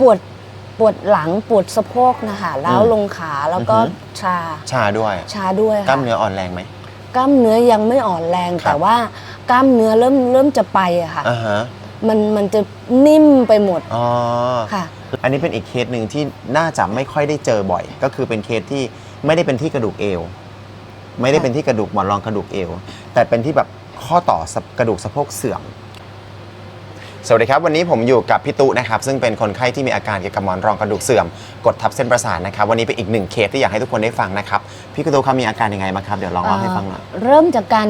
ปวดปวดหลังปวดสะโพกนะคะล้าวอืมลงขาแล้วก็อือฮึชาชาด้วย ชาด้วยกล้าค่ะมเนื้ออ่อนแรงไหม กล้ามเนื้อยังไม่อ่อนแรง ครับ แต่ว่ากล้ามเนื้อเริ่มเริ่มจะไปอะค่ะ อ่าฮะมันมันจะนิ่มไปหมดอ๋อ ค่ะ อันนี้เป็นอีกเคสหนึ่งที่น่าจะไม่ค่อยได้เจอบ่อย ก็คือเป็นเคสที่ไม่ได้เป็นที่กระดูกเอว ไม่ได้เป็นที่กระดูกหมอนรองกระดูกเอว แต่เป็นที่แบบข้อต่อสะกระดูกสะโพกเสื่อม สวัสดีครับ วันนี้ผมอยู่กับพี่ตุนะครับซึ่งเป็นคนไข้ที่มีอาการเกี่ยวกับหมอนรองกระดูกเสื่อม กดทับเส้นประสาทนะครับวันนี้เป็นอีกหนึ่งเคสที่อยากให้ทุกคนได้ฟังนะครับพี่ตุครับมีอาการยังไงบ้างครับเดี๋ยวลองเล่าให้ฟังหน่อย เริ่มจากการ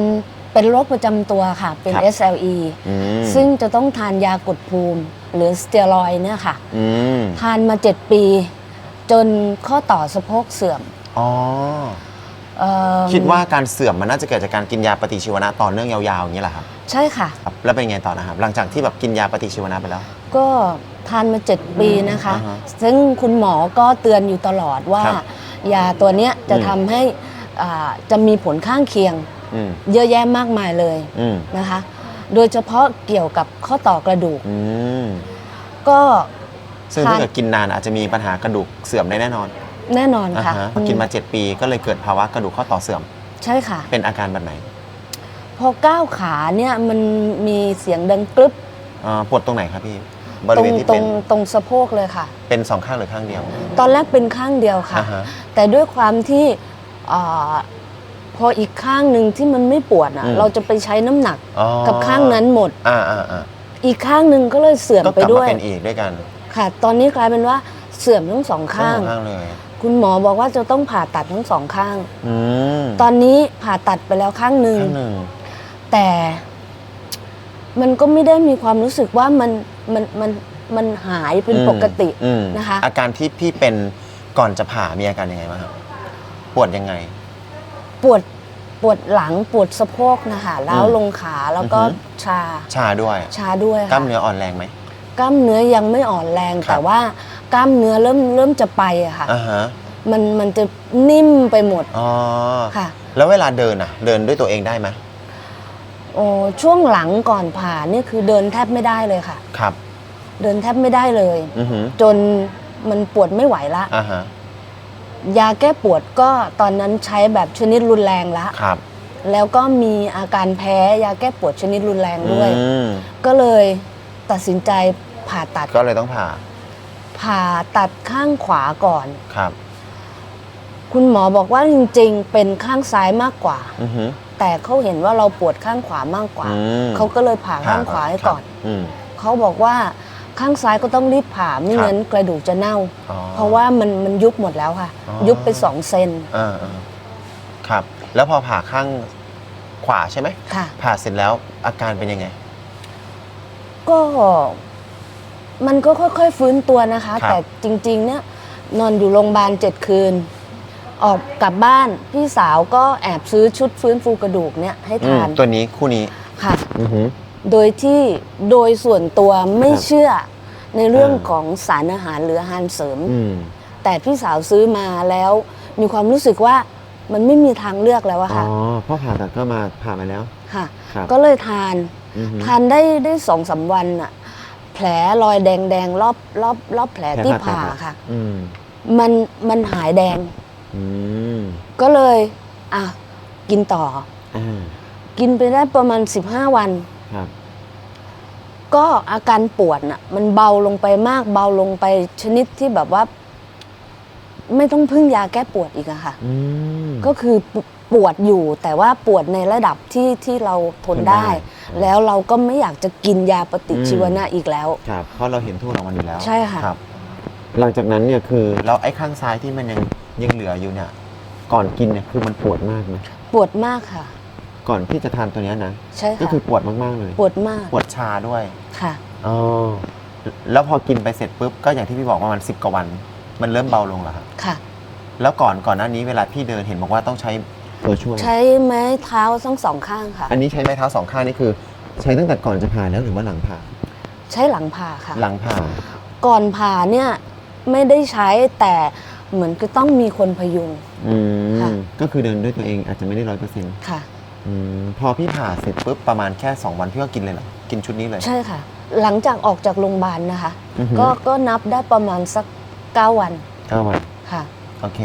เป็นโรคประจำตัวค่ะ เป็น ครับ SLE อืมซึ่งจะต้องทานยากดภูมิ หรือสเตียรอยด์เนี่ยค่ะ อืมทานมา 7 ปี จนข้อต่อสะโพกเสื่อม อ๋อ เอ่อคิดว่าการเสื่อมมันน่าจะเกิดจากการกินยาปฏิชีวนะต่อเนื่องยาวๆอย่างนี้แหละครับใช่ค่ะ ครับ แล้วเป็นไงต่อนะครับ หลังจากที่แบบกินยาปฏิชีวนะไปแล้ว ก็ทานมา 7 ปีนะคะ อ่าฮะซึ่งคุณหมอก็เตือนอยู่ตลอดว่า ครับยาตัวเนี้ยจะอืม ทำให้อ่าจะมีผลข้างเคียงอืมเยอะแยะมากมายเลยอืมนะคะ โดยเฉพาะเกี่ยวกับข้อต่อกระดูกอืมก็ ซึ่งทานถ้าเกิดกินนานอาจจะมีปัญหากระดูกเสื่อมได้แน่นอน แน่นอนอ่าค่ะฮะพอกินมา 7 ปีก็เลยเกิดภาวะกระดูกข้อต่อเสื่อม ใช่ค่ะ เป็นอาการแบบไหนพอก้าวขาเนี่ยมันมีเสียงดังกรึบอ่าปวดตรงไหนครับพี่บตรริงเวณที่ตรเป็งน ตรงสะโพกเลยค่ะ เป็นสองข้างหรือข้างเดียวตอนแรกเป็นข้างเดียวค่ะ อ่าฮะ แต่ด้วยความที่อ่าพออีกข้างหนึ่งที่มันไม่ปวดอะ อืม เราจะไปใช้น้ำหนักอ๋อกับข้างนั้นหมด อ่าอ่าอ่าอีกข้างหนึ่งก็เลยเสื่อมก็ไปกลับด้มาวยเป็นอีกด้วยกันค่ะ ตอนนี้กลายเป็นว่าเสื่อมทั้งสองข้าข้างงข้างเลย คุณหมอบอกว่าจะต้องผ่าตัดทั้งสองข้าง อืมตอนนี้ผ่าตัดไปแล้วข้างหนึ่ง ข้างหนึ่งแต่มันก็ไม่ได้มีความรู้สึกว่ามันมันมันมันหายเป็นปกติ อืมนะคะ อาการที่พี่เป็นก่อนจะผ่ามีอาการยังไงบ้างครับปวดยังไง ปวดปวดหลังปวดสะโพกนะคะล้าวลงขาแล้วก็อือฮึชาชาด้วยชาด้วยกล้าค่ะมเนื้ออ่อนแรงไหม กล้ามเนื้อยังไม่อ่อนแรงครับแต่ว่ากล้ามเนื้อเริ่มเริ่มจะไปอะค่ะอ่าฮะมันมันจะนิ่มไปหมดอ๋อค่ะ แล้วเวลาเดินอะเดินด้วยตัวเองได้ไหมโอ้ช่วงหลังก่อนผ่านี่คือเดินแทบไม่ได้เลยค่ะ ครับเดินแทบไม่ได้เลย อือหือจนมันปวดไม่ไหวละ อ่าฮะยาแก้ปวดก็ตอนนั้นใช้แบบชนิดรุนแรงละ ครับแล้วก็มีอาการแพ้ยาแก้ปวดชนิดรุนแรงด้วย อืมก็เลยตัดสินใจ ผ่าตัด ก็เลยต้องผ่าผ่าตัดข้างขวาก่อน ครับ คุณหมอบอกว่าจริง ๆ เป็นข้างซ้ายมากกว่า อือหือแต่เขาเห็นว่าเราปวดข้างขวามากกว่า อืม เขาก็เลยผ่าข้างขวาให้ก่อน ครับอืม เขาบอกว่าข้างซ้ายก็ต้องรีบผ่าไม่ครับ งั้นกระดูกจะเน่า อ๋อ เพราะว่ามันมันยุบหมดแล้วค่ะ อ๋อ ยุบไปสองเซนอ่าอ่าครับ แล้วพอผ่าข้างขวาใช่ไหมค่ะ ผ่าเสร็จแล้วอาการเป็นยังไง ก็ มันก็ค่อยๆฟื้นตัวนะคะ ครับ แต่จริงๆเนี่ยนอนอยู่โรงพยาบาลเจ็ดคืน ออกกลับบ้านพี่สาวก็แอบซื้อชุดฟื้นฟูกระดูกเนี่ยให้อืมทานตัวนี้คู่นี้ค่ะ อือหือ โดยที่โดยส่วนตัวไม่ครับเชื่อในเรื่องอ่า ของสารอาหารหรืออาหารเสริม อืมแต่พี่สาวซื้อมาแล้วมีความรู้สึกว่ามันไม่มีทางเลือกแล้วอะอ๋อค่ะพ่อผ่าตัดก็มาผ่ามาแล้วค่ะ ครับก็เลยทาน อือหือ ทานได้ได้สองสามวันอะแผ ลรอยแดงแดงๆรอบรอบรอบแผลที่ผ่า ค่ะ อืมมันมันหายแดง อืมก็เลยอะกินต่อ อ่ากินไปได้ประมาณ 15 วัน ครับก็อาการปวดน่ะ มันเบาลงไปมากเบาลงไปชนิดที่แบบว่า ไม่ต้องพึ่งยาแก้ปวดอีกอะค่ะ อืม ก็คือปวปวดอยู่แต่ว่าปวดในระดับที่ที่เราทนทนได้ ได้ แล้วเราก็ไม่อยากจะกินยาปฏิชีวนะอีกแล้ว ครับเพราะเราเห็นโทษของมันอยู่แล้วใช่ค่ะครับ หลังจากนั้นเนี่ยคือเราไอ้ข้างซ้ายที่มันยังยังเหลืออยู่เนี่ย ก่อนกินเนี่ยคือมันปวดมากไหมปวดมากค่ะ ก่อนที่จะทานตัวเนี้ยนะใช่ก็ค่ะคือปวดมากๆเลย ปวดมากปวดชาด้วยค่ะ อ๋อแล้วพอกินไปเสร็จปุ๊บก็อย่างที่พี่บอกว่ามันสิบกว่าวัน มันเริ่มเบาลงแล้วครับค่ะ แล้วก่อนก่อนหน้านี้เวลาพี่เดินเห็นบอกว่าต้องใช้ ตัวช่วย ใช้ไม้เท้าทั้งสองข้างค่ะ อันนี้ใช้ไม้เท้าสองข้างนี่คือ ใช้ตั้งแต่ก่อนจะผ่าแล้วหรือว่าหลังผ่า ใช้หลังผ่าค่ะ หลังผ่า ก่อนผ่าเนี่ยไม่ได้ใช้แต่เหมือนก็ต้องมีคนพยุง อืค่ะ มก็คือเดินด้วยตัวเองอาจจะไม่ได้ร้อยเปอร์เซ็นต์ค่ะ พอพี่ผ่าเสร็จปุ๊บประมาณแค่ 2 วันพี่ก็กินเลยเหรอ กินชุดนี้เลย ใช่ค่ะ หลังจากออกจากโรงพยาบาลนะคะ อือหือก็ก็นับได้ประมาณสัก 9 วันเก้าวันค่ะ โอเค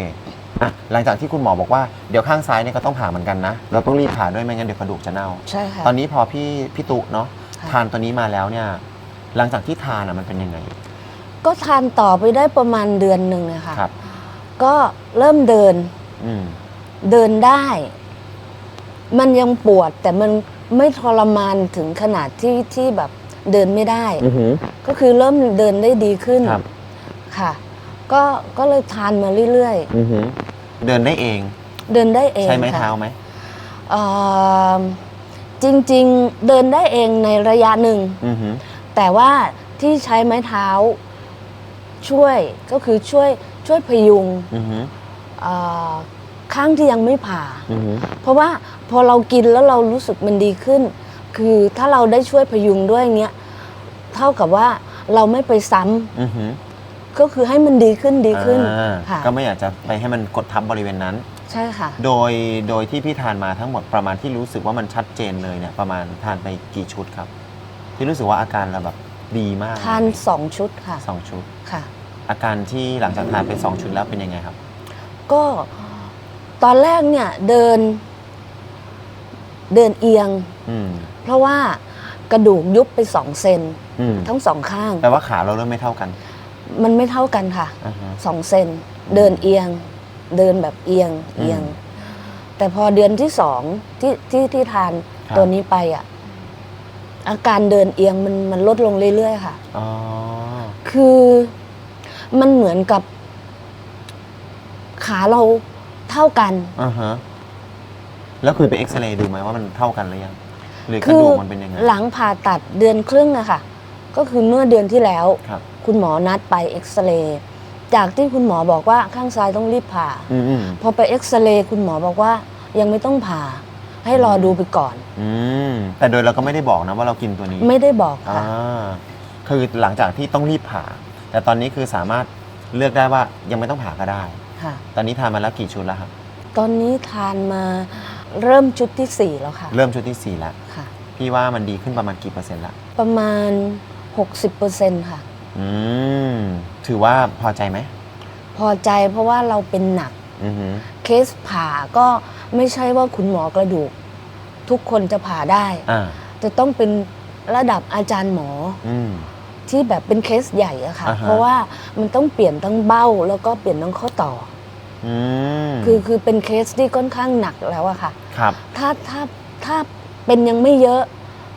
อะหลังจากที่คุณหมอบอกว่าเดี๋ยวข้างซ้ายเนี่ยก็ต้องผ่าเหมือนกันนะ เราต้องรีบผ่าด้วยไม่งั้นเดี๋ยวกระดูกจะเน่า ใช่ค่ะ ตอนนี้พอพี่พี่ตุเนาะค่ะ ทานตัวนี้มาแล้วเนี่ยหลังจากที่ทานอะมันเป็นยังไง ก็ทานต่อไปได้ประมาณเดือนหนึ่งนะคะครับ ก็เริ่มเดินอืมเดินได้ มันยังปวดแต่มันไม่ทรมานถึงขนาดที่ที่แบบเดินไม่ได้ อือหือ ก็คือเริ่มเดินได้ดีขึ้นครับ ค่ะ ก็ก็เลยทานมาเรื่อยอือหือ เดินได้เองๆเดินได้เองใช้ไม้ค่ะ เท้าไหม เอ่อจริงๆเดินได้เองในระยะหนึ่ง อือหือแต่ว่าที่ใช้ไม้เท้าช่วยก็คือช่วยช่วยพยุงอือหือเอ่อข้างที่ยังไม่ผ่า อือหือเพราะว่าพอเรากินแล้วเรารู้สึกมันดีขึ้น คือถ้าเราได้ช่วยพยุงด้วยเงี้ยเท่ากับว่าเราไม่ไปซ้ำอือหือ ก็คือให้มันดีขึ้นดีขึ้นอ่าค่ะก็ไม่อยากจะไปให้มันกดทับบริเวณนั้น ใช่ค่ะ โดยโดยที่พี่ทานมาทั้งหมดประมาณที่รู้สึกว่ามันชัดเจนเลยเนี่ยประมาณทานไปกี่ชุดครับ ที่รู้สึกว่าอาการเราแบบดีมากทานสองชุดค่ะสองชุด ค่ะ อาการที่หลังจากทานไปสองชุดแล้วเป็นยังไงครับ ก็ตอนแรกเนี่ยเดิน เดินเอียง อืมเพราะว่ากระดูกยุบไปสองเซนอืมทั้งสองข้าง แปลว่าขาเราเริ่มไม่เท่ากัน มันไม่เท่ากันค่ะอ่าฮะ สองเซนเดินเอียง เดินแบบเอียงเอียง อืมแต่พอเดือนที่สองที่ที่ที่ทานครับ ตัวนี้ไปอะอาการเดินเอียงมันมันลดลงเรื่อยๆค่ะ อ๋อคือมันเหมือนกับ ขาเราเท่ากัน อ่าฮะแล้วคุยไปเอ็กซเรย์ดูไหมว่ามันเท่ากันหรือยังหรือกคืระดูกมันเป็นยังไงหลังผ่าตัดเดือนครึ่งอะค่ะ ก็คือเมื่อเดือนที่แล้ว ครับ คุณหมอนัดไปเอ็กซเรย์จากที่คุณหมอบอกว่าข้างซ้ายต้องรีบผ่า อืมอืมพอไปเอ็กซเรย์คุณหมอบอกว่ายังไม่ต้องผ่า ให้รอดูไปก่อน อืมแต่โดยเราก็ไม่ได้บอกนะว่าเรากินตัวนี้ไม่ได้บอกอ่าค่ะ คือหลังจากที่ต้องรีบผ่า แต่ตอนนี้คือสามารถเลือกได้ว่ายังไม่ต้องผ่าก็ได้ ค่ะ ตอนนี้ทานมาแล้วกี่ชุดแล้วครับ ตอนนี้ทานมาเริ่มชุดที่สี่แล้วค่ะเริ่มชุดที่สี่แล้ว ค่ะ พี่ว่ามันดีขึ้นประมาณกี่เปอร์เซ็นต์ละประมาณ 60%ค่ะ อืมถือว่าพอใจไหมพอใจเพราะว่าเราเป็นหนัก อือหือ เคสผ่าก็ไม่ใช่ว่าคุณหมอกระดูก ทุกคนจะผ่าได้ อ่า จะต้องเป็นระดับอาจารย์หมออืม ที่แบบเป็นเคสใหญ่อะค่ะ อ่าฮะ เพราะว่ามันต้องเปลี่ยนทั้งเบ้า แล้วก็เปลี่ยนทั้งข้อต่ออืมอคือคือเป็นเคสที่ค่อนข้างหนักแล้วอะค่ะ ครับ ถ้าถ้าถ้าเป็นยังไม่เยอะ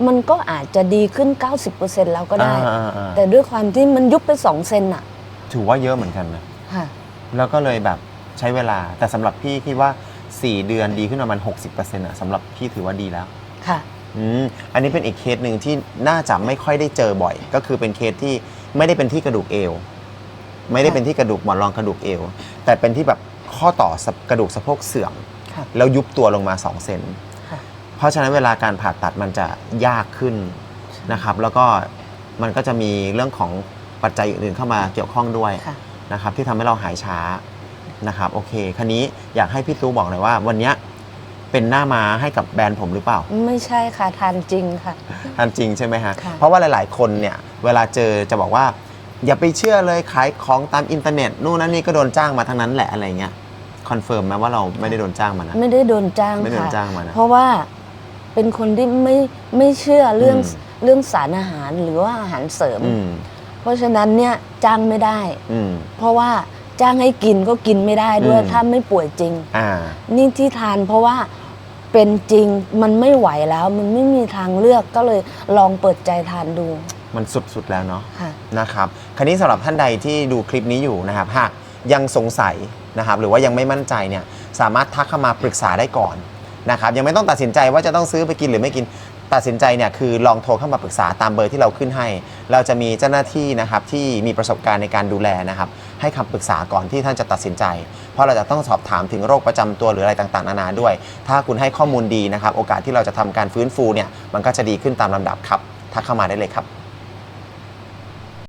มันก็อาจจะดีขึ้น 90%แล้วก็ได้ อ่าอ่าอ่า แต่ด้วยความที่มันยุบไป2เซนอะถือว่าเยอะเหมือนกันนะ ค่ะ แล้วก็เลยแบบใช้เวลา แต่สำหรับพี่คิดว่า 4 เดือนดีขึ้นประมาณ 60%อะสำหรับพี่ถือว่าดีแล้ว ค่ะ อืม อันนี้เป็นอีกเคสหนึ่งที่น่าจะไม่ค่อยได้เจอบ่อย ก็คือเป็นเคสที่ไม่ได้เป็นที่กระดูกเอว ไม่ได้เป็นที่กระดูกหมอนรองกระดูกเอว แต่เป็นที่แบบข้อต่อสะกระดูกสะโพกเสื่อม ค่ะ แล้วยุบตัวลงมา2เซนค่ะ เพราะฉะนั้นเวลาการผ่าตัดมันจะยากขึ้นนะครับ แล้วก็มันก็จะมีเรื่องของปัจจัยอื่นๆเข้ามาเกี่ยวข้องด้วยค่ะ นะครับ ที่ทำให้เราหายช้านะครับโอเคคันนี้อยากให้พี่ตู้บอกหน่อยว่า วันเนี้ยเป็นหน้าม้าให้กับแบรนด์ผมหรือเปล่า ไม่ใช่ค่ะทานจริงค่ะทันจริงใช่ไหมฮะ ค่ะเพราะว่าหลาย ๆ คนเนี่ยเวลาเจอจะบอกว่า อย่าไปเชื่อเลยขายของตามอินเทอร์เน็ตนู่นนั่นนี่ก็โดนจ้างมาทั้งนั้นแหละอะไรเงี้ยคอนเฟิร์มไหมว่าเราไม่ได้โดนจ้างมานะ ไม่ได้โดนจ้างไม่ได้โดนค่ะ จ้างมานะ เพราะว่า เป็นคนที่ไม่ไม่เชื่อเรื่องอืมเรื่องสารอาหารหรือว่าอาหารเสริม อืมเพราะฉะนั้นเนี่ยจ้างไม่ได้ อืม เพราะว่าจ้างให้กินก็กินไม่ได้ด้วยอืม ถ้าไม่ป่วยจริง อ่า นี่ที่ทานเพราะว่าเป็นจริงมันไม่ไหวแล้ว มันไม่มีทางเลือกก็เลยลองเปิดใจทานดูมันสุดๆแล้วเนาะ ค่ะ นะครับคราวนี้สำหรับท่านใดที่ดูคลิปนี้อยู่นะครับ หากยังสงสัยนะครับ หรือว่ายังไม่มั่นใจเนี่ย สามารถทักเข้ามาปรึกษาได้ก่อน นะครับยังไม่ต้องตัดสินใจว่าจะต้องซื้อไปกินหรือไม่กินตัดสินใจเนี่ยคือลองโทรเข้ามาปรึกษาตามเบอร์ที่เราขึ้นให้ เราจะมีเจ้าหน้าที่นะครับที่มีประสบการณ์ในการดูแลนะครับให้คำปรึกษาก่อนที่ท่านจะตัดสินใจ เพราะเราจะต้องสอบถามถึงโรคประจำตัวหรืออะไรต่างๆนานาด้วย ถ้าคุณให้ข้อมูลดีนะครับโอกาสที่เราจะทำการฟื้นฟูเนี่ยมันก็จะดีขึ้นตามลำดับครับทักเข้ามาได้เลยครับ